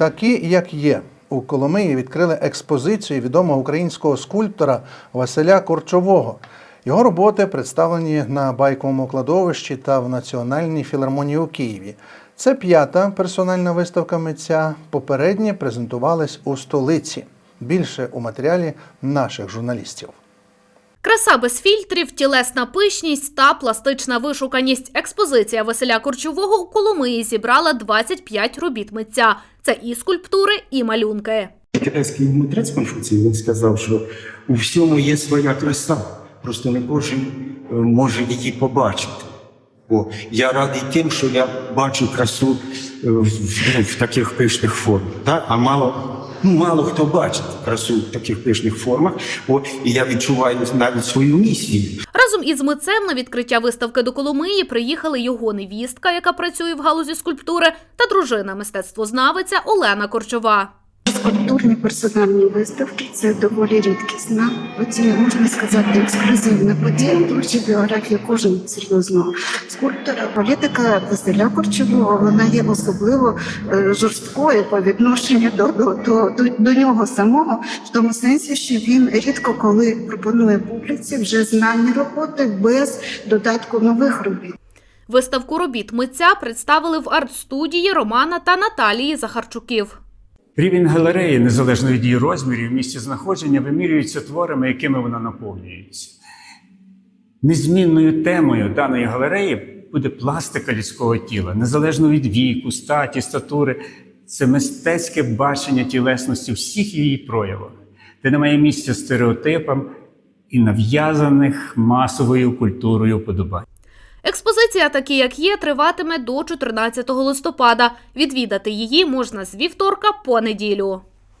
Такі, як є. У Коломиї відкрили експозицію відомого українського скульптора Василя Корчового. Його роботи представлені на байковому кладовищі та в Національній філармонії у Києві. Це п'ята персональна виставка митця. Попередні презентувались у столиці. Більше у матеріалі наших журналістів. Краса без фільтрів, тілесна пишність та пластична вишуканість. Експозиція Василя Корчового у Коломиї зібрала 25 робіт митця. Це і скульптури, і малюнки. Китайський мудрець Конфуцій він сказав, що у всьому є своя краса, просто не кожен е, може її побачити. О, я радий тим, що я бачу красу е, в, в, в таких пишних формах. Так? А мало, ну, мало хто бачить красу в таких пишних формах. О, і я відчуваю навіть свою місію. Разом із митцем на відкриття виставки до Коломиї приїхали його невістка, яка працює в галузі скульптури, та дружина мистецтвознавиця Олена Корчова. Скульптурні персональні виставки це доволі рідкісна, подія, можна сказати, ексклюзивна подія в творчій біографії кожного серйозного скульптора. Політика Василя Корчового вона є особливо е, жорсткою по відношенню до, до, до, до нього самого, в тому сенсі, що він рідко коли пропонує публіці вже знані роботи без додатку нових робіт. Виставку робіт митця представили в арт-студії Романа та Наталії Захарчуків. Рівень галереї, незалежно від її розмірів, місці знаходження, вимірюється творами, якими вона наповнюється. Незмінною темою даної галереї буде пластика людського тіла, незалежно від віку, статі, статури. Це мистецьке бачення тілесності всіх її проявах, де немає місця стереотипам і нав'язаних масовою культурою вподобань. Експозиція, такі як є, триватиме до 14 листопада. Відвідати її можна з вівторка по неділю.